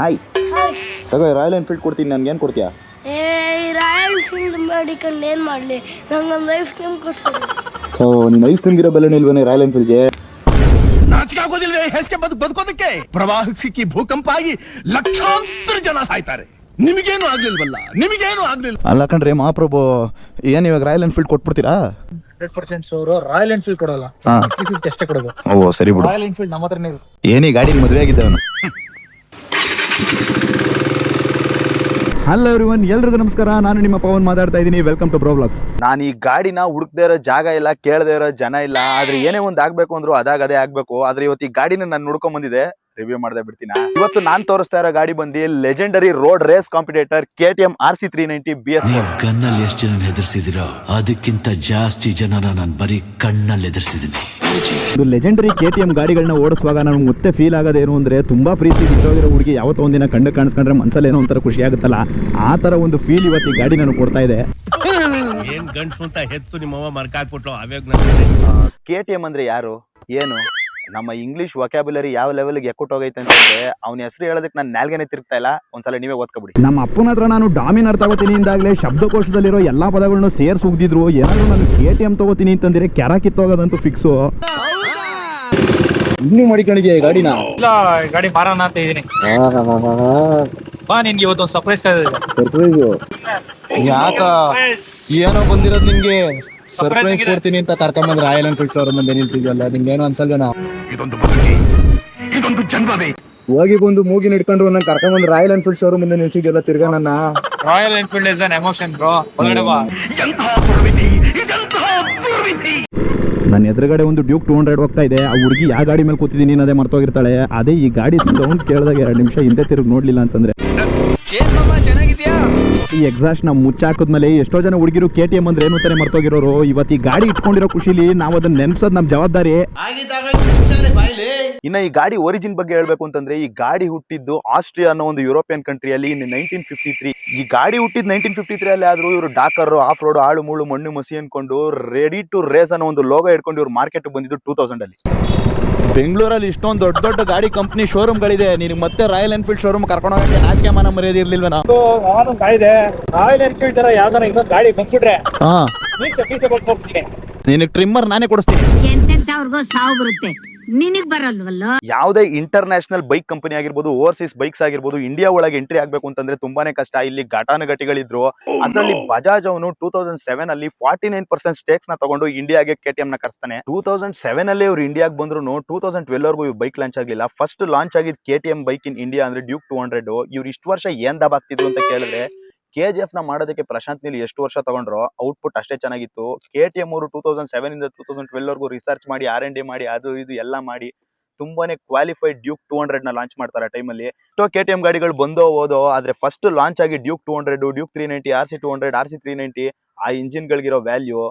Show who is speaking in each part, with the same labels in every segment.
Speaker 1: Hi ತಗೋ royal Enfield ಕೊಡ್ತೀನಿ ನನ್ಗೆ ಏನು ಕೊಡ್ತೀಯಾ?
Speaker 2: ಏ ರಾಯಲ್ ಫೀಲ್ಡ್ ಮಾಡಿಕೊಂಡು ಏನು ಮಾಡಲಿ? ನಂಗೊಂದು ಐಸ್ ಕ್ರೀಮ್ ಕೊಡ್ತೀನಿ.
Speaker 1: ಸೊ ನಿನ್ನ ಐಸ್ ಕ್ರೀಮ್ಗಿರೋ ಬೆಲೆ ಇಲ್ವನೇ ರಾಯಲ್ ಎನ್ಫೀಲ್ಡ್ಗೆ
Speaker 3: ನಾಚಿಕೆ ಆಗೋದಿಲ್ವೇ ಹೆಸ್ಗೆ ಬದುಕು ಬದುಕೋದಕ್ಕೆ? ಪ್ರವಾಹ ಸಿಕ್ಕಿ ಭೂಕಂಪ ಆಗಿ ಲಕ್ಷಾಂತರ ಜನ ಸಾಯ್ತಾರೆ. ನಿಮಗೇನು ಆಗ್ಲಿಲ್ವಲ್ಲ? ನಿಮಗೇನು ಆಗ್ಲಿಲ್ಲ.
Speaker 1: ಅಲ್ಲ ಕಣ್ರಿ ಮಹಾಪ್ರಭು ಏನು ಇವಾಗ ರಾಯಲ್ ಎನ್ಫೀಲ್ಡ್ ಕೊಟ್ಬಿಡ್ತೀರಾ?
Speaker 4: ಹಂಡ್ರೆಡ್ ಪರ್ಸೆಂಟ್ ಅವರು ರಾಯಲ್ ಎನ್ಫೀಲ್ಡ್ ಕೊಡಲ್ಲ.
Speaker 1: ಹಾ.
Speaker 4: ಫಿಫ್ಟಿ ಅಷ್ಟೇ ಕೊಡೋದು.
Speaker 1: ಓ ಸರಿ ಬಿಡು.
Speaker 4: ರಾಯಲ್ ಎನ್ಫೀಲ್ಡ್ ನಮ್ಮ ಹತ್ರನೇ ಇರುತ್ತೆ
Speaker 1: ಏನಿ ಗಾಡಿ ಮದುವೆ ಆಗಿದ್ದೆ ಅವನು? ಹಲೋ ಎವ್ರಿವನ್ ಎಲ್ರಿಗೂ ನಮಸ್ಕಾರ. ನಾನು ನಿಮ್ಮ ಪವನ್ ಮಾತಾಡ್ತಾ ಇದ್ದೀನಿ. ವೆಲ್ಕಮ್ ಟು ಬ್ಲಾಗ್ಸ್ ನಾನು ಈ ಗಾಡಿನ ಹುಡುಕದೇ ಇರೋ ಜಾಗ ಇಲ್ಲ, ಕೇಳದೇ ಇರೋ ಜನ ಇಲ್ಲ, ಆದ್ರೆ ಏನೇ ಒಂದ್ ಆಗ್ಬೇಕು ಅಂದ್ರು ಅದಾಗದೇ ಆಗ್ಬೇಕು. ಆದ್ರೆ ಇವತ್ತು ಈ ಗಾಡಿನ ನಾನು ನೋಡ್ಕೊಂಡ್ ಬಂದಿದೆ ರಿವ್ಯೂ ಮಾಡದೆ ಬಿಡ್ತೀನಿ? ಇವತ್ತು ನಾನ್ ತೋರಿಸ್ತಾ ಇರೋ ಗಾಡಿ ಬಂದು legendary road race competitor K T M R C three ninety B S
Speaker 5: ಗನ್ನಲ್ಲಿ ಎಷ್ಟು ಜನ ಹೆದರ್ಸಿದಿರೋ ಅದಕ್ಕಿಂತ ಜಾಸ್ತಿ ಜನನ ನಾನು ಬರೀ ಕಣ್ಣಲ್ಲಿ ಎದುರಿಸಿದ್ದೀನಿ
Speaker 6: ಇದು ಲೆಜೆಂಡರಿ ಕೆ ಟಿ ಎಂ ಗಾಡಿಗಳನ್ನ ಓಡಿಸುವಾಗ ನಮ್ಗೆ ಮತ್ತೆ ಫೀಲ್ ಆಗೋದೇನು ಅಂದರೆ ತುಂಬ ಪ್ರೀತಿ ಬಿಟ್ಟೋಗಿರೋ ಹುಡುಗಿ ಯಾವತ್ತೋ ಒಂದಿನ ಕಂಡು ಕಾಣಿಸ್ಕೊಂಡ್ರೆ ಮನಸ್ಸಲ್ಲಿ ಏನೋ ಒಂಥರ ಖುಷಿ ಆಗುತ್ತಲ್ಲ? ಆ ಥರ ಒಂದು ಫೀಲ್ ಇವತ್ತು ಈ ಗಾಡಿ ನಾನು ಕೊಡ್ತಾ ಇದೆ.
Speaker 3: ಏನ್ ಗಂಟು ಅಂತ ಹೆತ್ತು ನಿಮ್ಮವ್ವ ಮರ್ಕಾಕ್ಬಿಟ್ಲು ಅವಾಗ
Speaker 1: ಕೆ ಟಿ ಎಂ ಅಂದ್ರೆ ಯಾರು? ಏನು? ನಮ್ಮ ಇಂಗ್ಲಿಷ್ ವೊಕ್ಯಾಬುಲರಿ ಯಾವ ಲೆವೆಲ್ಗೆ ಎಕ್ಕುಟ್ ಹೋಗೈತೆ ಅಂತಂದ್ರೆ ಅವ್ನ ಹೆಸರು ಹೇಳೋದಕ್ಕೆ ನಾನು ನಾಲ್ಗೆನೆ ತಿರುಗ್ತಾ ಇಲ್ಲ ಒಂದ್ಸಲ ನೀವೇ ಓದ್ಕೊಬಿಡಿ.
Speaker 6: ನಮ್ಮ ಅಪ್ಪನ ಹತ್ರ ನಾನು ಡಾಮಿನರ್ ತಗೋತೀನಿ ಇಂದಾಗಲೇ ಶಬ್ದಕೋಶದಲ್ಲಿರೋ ಎಲ್ಲಾ ಪದಗಳನ್ನು ಸೇರ್ಸಿ ಉಗ್ದಿದ್ರು ಏನಾದ್ರು ನಾನು ಕೆ ಟಿ ಎಂ ತಗೋತೀನಿ ಅಂತಂದ್ರೆ ಕೆರ ಕಿತ್ತೋಗೋದಂತೂ ಫಿಕ್ಸು ಇನ್ನೂ ಮಾಡಿಕೊಂಡಿದ್ಯಾ ಈ ಗಾಡಿನ?
Speaker 4: ಇಲ್ಲ ಗಾಡಿ ಮಾರೋಣ ಅಂತ ಇದೀನಿ ಬಾ ನಿನ್ಗೆ ಇವತ್ತೊಂದು ಸರ್ಪ್ರೈಸ್
Speaker 6: ಯಾಕ? ಏನೋ ಬಂದಿರೋದು ನಿಂಗೆ ಸರ್ಪ್ರೈಸ್ ಕೊಡ್ತೀನಿ ಅಂತ ಕರ್ಕೊಂಬಂದ್ರೆ ರಾಯಲ್ ಎನ್ಫೀಲ್ಡ್ಸ್ ಅವ್ರ ಮುಂದೆ ನಿಂತಿದ್ವಲ್ಲ ನಿಂಗೇನು ಅನ್ಸಲ್ವೇನೋ?
Speaker 3: ಇದೊಂದು ಬದುಕಿ ಇದೊಂದು ಜನ್ಮವೇ.
Speaker 6: ಹೋಗಿ ಬಂದು ಮೂಗಿನ ಇಟ್ಕೊಂಡ್ರು ನನ್ನ ಬಂದ್ ರಾಯಲ್ ಎನ್ಫೀಲ್ಡ್ ಶೋರೂಮ್ ಮುಂದೆ ನಿಲ್ಸಿದ್ಯಲ್ಲ ತಿರ್ಗಾ ನನ್ನ?
Speaker 4: Royal Enfield is an emotion bro
Speaker 6: ನನ್ನ ಎದುರುಗಡೆ ಒಂದು ಡ್ಯೂಕ್ ಟೂ ಹಂಡ್ರೆಡ್ ಹೋಗ್ತಾ ಇದೆ. ಆ ಹುಡುಗಿ ಯಾವ ಗಾಡಿ ಮೇಲೆ ಕೂತಿದ್ದೀನಿ ಅದೇ ಮರ್ತೋಗಿರ್ತಾಳೆ. ಅದೇ ಈ ಗಾಡಿ ಸೌಂಡ್ ಕೇಳಿದಾಗ ಎರಡು ನಿಮಿಷ ಹಿಂದೆ ತಿರುಗಿ ನೋಡ್ಲಿಲ್ಲ ಅಂತಂದ್ರೆ. ಈ ಎಕ್ಸಾಸ್ಟ್ ನಾವು ಮುಚ್ಚಾಕದ್ಮೇಲೆ ಎಷ್ಟೋ ಜನ ಹುಡುಗಿರು ಕೆ ಟಿ ಎಂ ಅಂದ್ರೆ ಏನು ಅಂತಾನೆ ಮರ್ತೋಗಿರೋರು. ಇವತ್ತು ಈ ಗಾಡಿ ಇಟ್ಕೊಂಡಿರೋ ಖುಷಿಲಿ ನಾವು ಅದನ್ನ ನೆನ್ಸೋದು ನಮ್ಮ ಜವಾಬ್ದಾರಿ.
Speaker 1: ಇನ್ನ ಈ ಗಾಡಿ ಒರಿಜಿನ್ ಬಗ್ಗೆ ಹೇಳ್ಬೇಕು ಅಂತಂದ್ರೆ ಈ ಗಾಡಿ ಹುಟ್ಟಿದ್ದು ಆಸ್ಟ್ರಿಯಾ ಅನ್ನೋ ಒಂದು ಯುರೋಪಿಯನ್ ಕಂಟ್ರಿಯಲ್ಲಿ ಇನ್ ನೈನ್ಟೀನ್ ಫಿಫ್ಟಿ ತ್ರೀ ಈ ಗಾಡಿ ಹುಟ್ಟಿದ್ ನೈನ್ಟೀನ್ ಫಿಫ್ಟಿ ತ್ರೀ ಅಲ್ಲಿ ಆದ್ರೂ ಇವರು ಡಾಕರ್ ಆಫ್ ರೋಡ್ ಆಳು ಮುಳು ಮಣ್ಣು ಮಸಿ ಅನ್ಕೊಂಡು ರೆಡಿ ಟು ರೇಸ್ ಅನ್ನೋ ಒಂದು ಲೋಗೋ ಇಟ್ಕೊಂಡು ಇವ್ರು ಮಾರ್ಕೆಟ್ ಬಂದಿದ್ದು ಟೂ ತೌಸಂಡ್ ಅಲ್ಲಿ. ಬೆಂಗಳೂರಲ್ಲಿ ಇಷ್ಟೊಂದು ದೊಡ್ಡ ದೊಡ್ಡ ಗಾಡಿ ಕಂಪ್ನಿ ಶೋರೂಮ್ಗಳಿದೆ ನಿನಗೆ ಮತ್ತೆ ರಾಯಲ್ ಎನ್ಫೀಲ್ಡ್ ಶೋರೂಮ್ ಕರ್ಕೊಂಡು ಹೋಗಕ್ಕೆ ನಾಚಿಕೆ ಮಾನ ಮರ್ಯಾದೆ ಇರ್ಲಿಲ್ವ
Speaker 4: ನಾವು ಗಾಡಿ ಇದೆ ರಾಯಲ್ ಎನ್ಫೀಲ್ಡ್ ತರ ಯಾವ್ದಾರ ಇನ್ನೊಂದು ಗಾಡಿ ಬಂದ್ಬಿಟ್ರೆ
Speaker 6: ಹಾ. ನಿನಗೆ ಟ್ರಿಮ್ಮರ್ ನಾನೇ ಕೊಡಿಸ್ತೀನಿ.
Speaker 7: ಎಂತೆಂತವ್ರಿಗೋ ಸಾವು ಬರುತ್ತೆ. ನಿನಗ್ ಬರಲ್ವಲ್ಲ?
Speaker 1: ಯಾವುದೇ ಇಂಟರ್ನ್ಯಾಷನಲ್ ಬೈಕ್ ಕಂಪನಿ ಆಗಿರ್ಬೋದು ಓವರ್ಸೀಸ್ ಬೈಕ್ಸ್ ಆಗಿರ್ಬೋದು ಇಂಡಿಯಾ ಒಳಗೆ ಎಂಟ್ರಿ ಆಗ್ಬೇಕು ಅಂತಂದ್ರೆ ತುಂಬಾನೇ ಕಷ್ಟ. ಇಲ್ಲಿ ಘಟಾನುಘಟಿಗಳಿದ್ರು. ಅದರಲ್ಲಿ ಬಜಾಜ್ ಅವನು ಟೂ ತೌಸಂಡ್ ಸೆವೆನ್ ಅಲ್ಲಿ ಫಾರ್ಟಿ ನೈನ್ ಪರ್ಸೆಂಟ್ ಸ್ಟೇಕ್ಸ್ನ ತಗೊಂಡು ಇಂಡಿಯಾಗೆ ಕೆ ಟಿ ಎಂ ನ ಕರ್ಸ್ತಾನೆ. ಟೂ ತೌಸಂಡ್ ಸೆವೆನ್ ಅಲ್ಲಿ ಅವ್ರು ಇಂಡಿಯಾಗೆ ಬಂದ್ರು ಟೂ ತೌಸಂಡ್ ಟ್ವೆಲ್ ವರ್ಗೂ ಇವ್ ಬೈಕ್ ಲಾಂಚ್ ಆಗಿಲ್ಲ ಫಸ್ಟ್ ಲಾಂಚ್ ಆಗಿದ್ K T M bike in India ಅಂದ್ರೆ ಡ್ಯೂಕ್ ಟೂ ಹಂಡ್ರೆಡ್ ಇವ್ರು ಇಷ್ಟು ವರ್ಷ ಏನ್ ದಬ್ ಆಗ್ತಿದ್ರು ಅಂತ ಕೇಳಿದ್ರೆ ಕೆ ಜಿ ಎಫ್ನ ಮಾಡೋದಕ್ಕೆ ಪ್ರಶಾಂತ್ ನೀಲ್ ಎಷ್ಟು ವರ್ಷ ತಗೊಂಡ್ರು ಔಟ್ಪುಟ್ ಅಷ್ಟೇ ಚೆನ್ನಾಗಿತ್ತು. ಕೆ ಟಿ ಎಂ ಅವರು ಟೂ ತೌಸಂಡ್ ಸೆವೆನ್ ಇಂದ ಟೂ ತೌಸಂಡ್ ಟ್ವೆಲ್ ವರ್ಗೂ ರಿಸರ್ಚ್ ಮಾಡಿ ಆರ್ ಎನ್ ಡಿ ಮಾಡಿ, ಅದು ಇದು ಎಲ್ಲ ಮಾಡಿ ತುಂಬಾನೇ ಕ್ವಾಲಿಫೈಡ್ ಡ್ಯೂಕ್ ಟೂ ಹಂಡ್ರೆಡ್ನ ಲಾಂಚ್ ಮಾಡ್ತಾರೆ ಟೈಮಲ್ಲಿ ಎಷ್ಟೋ ಕೆ ಟಿ ಎಂ ಗಾಡಿಗಳು ಬಂದೋ ಹೋದೋ ಆದ್ರೆ ಫಸ್ಟ್ ಲಾಂಚ್ ಆಗಿ Duke two hundred Duke three ninety R C two hundred R C three ninety ಆ ಇಂಜಿನ್ ಗಳಿಗಿರೋ ವ್ಯಾಲ್ಯೂ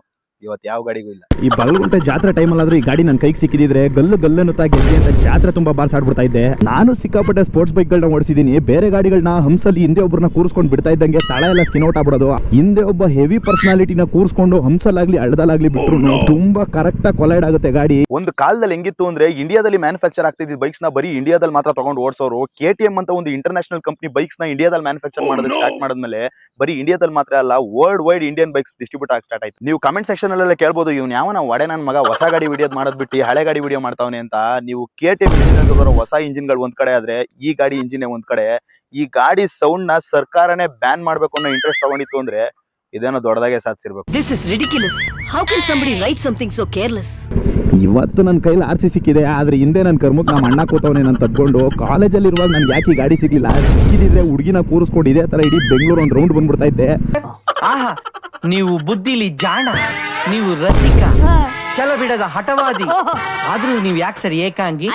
Speaker 1: ಇವತ್ತು ಯಾವ ಗಾಡಿಗೂ ಇಲ್ಲ.
Speaker 6: ಈ ಬಲ್ಗುಂಟ ಜಾತ್ರೆ ಟೈಮ್ ಟೈಮಲ್ಲಾದ್ರೂ ಈ ಗಾಡಿ ನನ್ನ ಕೈಗೆ ಸಿಕ್ಕಿದ್ರೆ ಗಲ್ಲು ಗಲ್ಲನ್ನು ಗೆದ್ದೆ ಅಂತ ಜಾತ್ರೆ ತುಂಬಾ ಬಾರ್ಸ್ ಆಡ್ಬಿಡ್ತಾ ಇದ್ದೆ. ನಾನು ಸಿಕ್ಕಾಪಟ್ಟೆ ಸ್ಪೋರ್ಟ್ಸ್ ಬೈಕ್ಗಳನ್ನ ಓಡಿಸಿದೀನಿ. ಬೇರೆ ಗಾಡಿಗಳನ್ನ ಹಂಸಲ್ಲಿ ಹಿಂದೆ ಒಬ್ಬರನ್ನ ಕೂರಿಸ್ಕೊಂಡು ಬಿಡ್ತಾ ಇದ್ದಂಗೆ ತಳ ಎಲ್ಲ ಸ್ಕಿನ್ ಔಟ್ ಆಗ್ಬಿಡೋದು. ಹಿಂದೆ ಒಬ್ಬ ಹೆವಿ ಪರ್ಸನಾಲಿಟಿನ ಕೂರಿಸ್ಕೊಂಡು ಹಂಸಲ್ಲಾಗ್ಲಿ ಹಳ್ಳದಲ್ಲಾಗ್ಲಿ ಬಿಟ್ರು ತುಂಬಾ ಕರೆಕ್ಟ್ ಕೊಲೈಡ್ ಆಗುತ್ತೆ ಗಾಡಿ.
Speaker 1: ಒಂದು ಕಾಲದಲ್ಲಿ ಹೆಂಗಿತ್ತು ಅಂದ್ರೆ ಇಂಡಿಯಾದಲ್ಲಿ ಮ್ಯಾನುಫ್ಯಾಕ್ಚರ್ ಆಗ್ತಿದ್ದ ಬೈಕ್ಸ್ನ ಬರೀ ಇಂಡಿಯಾದಲ್ಲಿ ಮಾತ್ರ ತಗೊಂಡು ಓಡಿಸೋರು ಕೆ ಟಿ ಎಂ ಅಂತ ಒಂದು ಇಂಟರ್ನ್ಯಾಷನಲ್ ಕಂಪನಿ ಬೈಕ್ಸ್ನ ಇಂಡಿಯಾದಲ್ಲಿ ಮ್ಯಾನುಫ್ಯಾಕ್ಚರ್ ಮಾಡೋದಕ್ಕೆ ಸ್ಟಾರ್ಟ್ ಮಾಡಿದ್ಮೇಲೆ ಬರೀ ಇಂಡಿಯಾದಲ್ಲಿ ಮಾತ್ರ ಅಲ್ಲ world wide Indian bikes distribute ಆಗಿ ಸ್ಟಾರ್ಟ್ ಆಯ್ತು. ನೀವು ಕಮೆಂಟ್ ಸೆಕ್ಷನ್ ಅಲ್ಲೆಲ್ಲ ಕೇಳ್ಬೋದು ಇವ್ನು ಯಾವ ನಾವು ಒಡೆ ನನ್ನ ಮಗ ಹೊಸ ಗಾಡಿ ವಿಡಿಯೋ ಮಾಡೋದ್ ಬಿಟ್ಟು ಹಳೆ ಗಾಡಿ ವಿಡಿಯೋ ಮಾಡ್ತಾವನೆ ಅಂತ ನೀವು ಕೆ ಟಿ ಎಂ ಬರೋ ಹೊಸ ಇಂಜಿನ್ಗಳು ಒಂದ್ ಕಡೆ ಆದ್ರೆ ಈ ಗಾಡಿ ಇಂಜಿನ್ ಒಂದ್ ಕಡೆ ಈ ಗಾಡಿ ಸೌಂಡ್ನ ಸರ್ಕಾರನೇ ಬ್ಯಾನ್ ಮಾಡ್ಬೇಕು ಅನ್ನೋ ಇಂಟ್ರೆಸ್ಟ್ ತಗೊಂಡಿತ್ತು ಅಂದ್ರೆ ಇದೇನೋ ದೊಡ್ಡದಾಗೆ ಸಾಧಿಸಿರ್ಬೇಕು.
Speaker 8: This is ridiculous how can somebody write something so careless
Speaker 6: ಇವತ್ತು ನನ್ನ ಕೈಲಿ ಆರ್ ಸಿ ಸಿಕ್ಕಿದೆ ಆದ್ರೆ ಹಿಂದೆ ನನ್ನ ಕರ್ಮಕ್ಕೆ ನಮ್ಮ ಅಣ್ಣ ಕೂತವನೇ ನಾನು ತಗೊಂಡು ಕಾಲೇಜಲ್ಲಿ ಇರುವಾಗ ನನ್ಗೆ ಯಾಕೆ ಗಾಡಿ ಸಿಗ್ಲಿಲ್ಲ? ಸಿಕ್ಕಿದ್ರೆ ಹುಡುಗಿನ ಕೂರಿಸ್ಕೊಂಡು ಇದೇ ತರ ಇಡೀ ಬೆಂಗಳೂರು ಒಂದು ರೌಂಡ್ ಬಂದ್ಬಿಡ್ತಾ ಇದ್ದೆ.
Speaker 9: ಆಹಾ ನೀವು ಬುದ್ಧಿಲಿ ಜಾಣ ನೀವು ರಸಿಕ ಚಲ ಬಿಡದ ಹಠವಾದಿ. ಆದ್ರೂ ನೀವು ಯಾಕೆ ಸರ್ ಏಕಾಂಗಿ?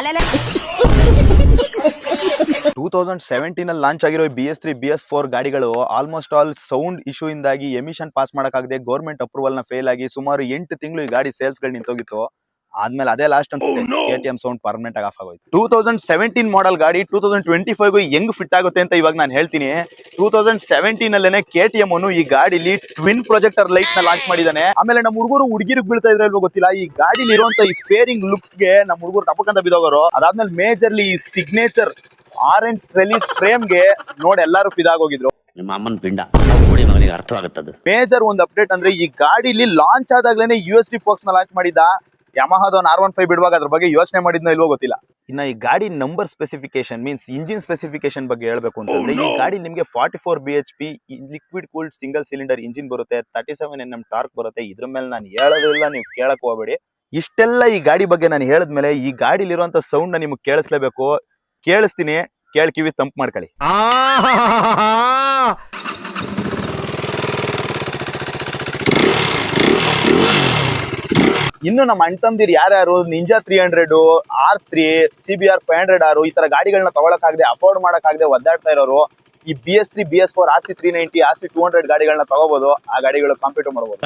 Speaker 1: ಟೂ ತೌಸಂಡ್ ಸೆವೆಂಟೀನ್ ಅಲ್ಲಿ ಲಾಂಚ್ ಆಗಿರೋ B S three B S four ಗಾಡಿಗಳು ಆಲ್ಮೋಸ್ಟ್ ಆಲ್ ಸೌಂಡ್ ಇಶ್ಯೂ ಇಂದಾಗಿ ಎಮಿಷನ್ ಪಾಸ್ ಮಾಡಕ್ಕಾಗದೆ ಗೌರ್ಮೆಂಟ್ ಅಪ್ರೂವಲ್ನ ಫೇಲ್ ಆಗಿ ಸುಮಾರು ಎಂಟು ತಿಂಗಳು ಈ ಗಾಡಿ ಸೇಲ್ಸ್ಗಳು ನಿಂತೋಗಿತ್ತು. ಆದ್ಮೇಲೆ ಅದೇ ಲಾಸ್ಟ್ ಅನ್ಸುತ್ತೆ. K T M sound permanent ಆಗಿ ಆಫ್ ಆಗೋಯ್ತು. ಟೂ ತೌಸಂಡ್ ಸೆವೆಂಟೀನ್ ಮಾಡಲ್ ಗಾಡಿ ಟೂ ತೌಸಂಡ್ ಟ್ವೆಂಟಿ ಫೈವ್ ಹೆಂಗ್ ಫಿಟ್ ಆಗುತ್ತೆ ಅಂತ ಇವಾಗ ನಾನು ಹೇಳ್ತೀನಿ. ಟೂ ತೌಸಂಡ್ ಸೆವೆಂಟೀನ್ ಅಲ್ಲೇನೆ ಕೆ ಟಿ ಎಂ ಅನ್ನು ಈ ಗಾಡಿಲಿ ಟ್ವಿನ್ ಪ್ರೊಜೆಕ್ಟರ್ ಲೈಟ್ನ ಲಾಂಚ್ ಮಾಡಿದಾನೆ ಆಮೇಲೆ ನಮ್ಮ ಹುಡುಗರು ಹುಡುಗಿರಿಗೆ ಬೀಳ್ತಾ ಇದ್ರೆ ಇಲ್ವೋ ಗೊತ್ತಿಲ್ಲ. ಈ ಗಾಡಿಲಿ ಇರುವಂತ ಈ ಫೇರಿಂಗ್ ಲುಕ್ಸ್ಗೆ ನಮ್ಮ ಹುಡುಗರು ಟಪಕಂತ ಅಂತ ಬಿದ್ದೋಗೋರು. ಅದಾದ್ಮೇಲೆ ಮೇಜರ್ಲಿ ಈ ಸಿಗ್ನೇಚರ್ ಆರೆಂಜ್ ಫ್ರೇಮ್ಗೆ ನೋಡಿ ಎಲ್ಲರೂ ಫಿದಾಗೋಗಿದ್ರು
Speaker 9: ನಿಮ್ಮ ಅಮ್ಮನ ಪಿಂಡ. ಅರ್ಥ ಮಗನಿಗೆ ಅರ್ಥವಾಗುತ್ತದೆ.
Speaker 1: ಮೇಜರ್ ಒಂದು ಅಪ್ಡೇಟ್ ಅಂದ್ರೆ ಈ ಗಾಡಿಲಿ ಲಾಂಚ್ ಆದಾಗ್ಲೇನೆ ಯು ಎಸ್ ಡಿ ಫೋಕ್ಸ್ನ ಲಾಂಚ್ ಮಾಡಿದ್ದ. ಯಮಹದ ಆರ್ ಒನ್ ಫೈವ್ ಬಿಡುವಾಗ ಅದ್ರ ಬಗ್ಗೆ ಯೋಚನೆ ಮಾಡಿದ್ನ ಇಲ್ವೋ ಗೊತ್ತಿಲ್ಲ. ಇನ್ನ ಈ ಗಾಡಿ number specification means engine specification ಬಗ್ಗೆ ಹೇಳ್ಬೇಕು ಅಂತಂದ್ರೆ ಈ ಗಾಡಿ ನಿಮಗೆ forty four B H P liquid cooled single cylinder engine ಬರುತ್ತೆ thirty seven N M torque ಬರುತ್ತೆ. ಇದ್ರ ಮೇಲೆ ನಾನು ಹೇಳೋದಿಲ್ಲ ನೀವು ಕೇಳಕ್ ಹೋಗಬೇಡಿ. ಇಷ್ಟೆಲ್ಲ ಈ ಗಾಡಿ ಬಗ್ಗೆ ನಾನು ಹೇಳಿದ್ಮೇಲೆ ಈ ಗಾಡಿಲಿರುವಂತ ಸೌಂಡ್ನ ನಿಮಗೆ ಕೇಳಿಸ್ಲೇಬೇಕು. ಕೇಳಿಸ್ತೀನಿ ಕೇಳ್ ಕಿವಿ ತಂಪ್ ಮಾಡ್ಕೊಳ್ಳಿ. ಇನ್ನು ನಮ್ಮ ಅಣ್ತಂದಿರ್ ಯಾರ್ಯಾರು? Ninja three hundred R three C B R five hundred R, ಈ ತರ ಗಾಡಿಗಳನ್ನ ತಗೊಳಕಾಗದೆ ಅಫೋರ್ಡ್ ಮಾಡೋಕ್ಕಾಗದೆ ಒದ್ದಾಡ್ತಾ ಇರೋರು, ಈ B S three B S four R C three ninety R C two hundred ಗಾಡಿಗಳನ್ನ ತಗೋಬಹುದು ಆ ಗಾಡಿಗಳು ಕಾಂಪೀಟ್ ಮಾಡಬಹುದು